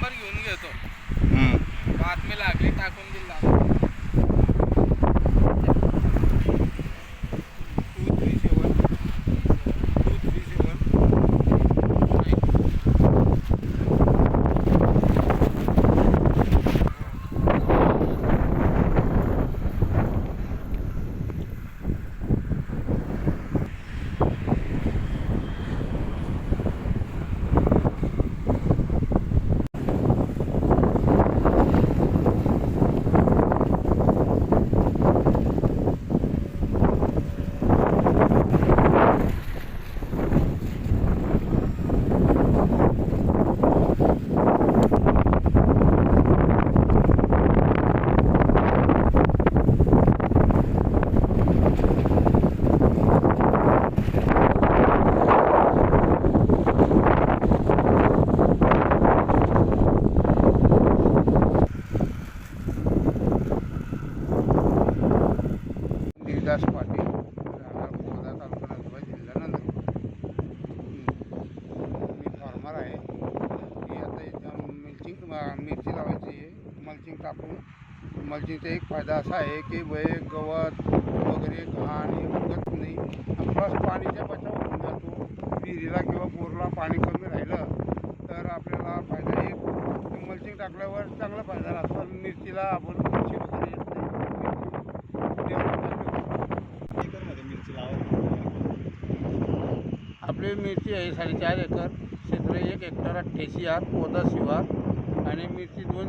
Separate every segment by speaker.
Speaker 1: पूर्ण
Speaker 2: घेऊन घेतो बातमी लागली टाकून दिला. विलास पाटील राहणार तालुका नंदुरबार जिल्हा नंदुरबार मी फार्मर आहे. मी आता इथं मिल्चिंग मिरची लावायची आहे. मल्चिंग टाकून मल्चिंगचा एक फायदा असा आहे की वय गवत वगैरे घाण हे उगत नाही. प्लस पाणीचा बचाव होऊन जातो. विहिरीला किंवा बोरला पाणी कमी राहिलं तर आपल्याला फायदा एक मल्चिंग टाकल्यावर चांगला फायदा असतो मिरचीला आपण मिरची वगैरे येत नाही
Speaker 3: एकरमध्ये मिरची लावायची
Speaker 2: आपली मिरची आहे साडेचार एकर क्षेत्र एक हेक्टर अठ्ठ्याऐंशी आर पोदा शिवार आणि मिरची दोन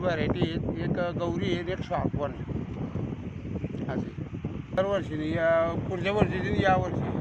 Speaker 2: व्हरायटी आहेत. एक गौरी आहे एक शॉर्पवन आहे. असे. दरवर्षीने या पुढच्या वर्षी या वर्षी.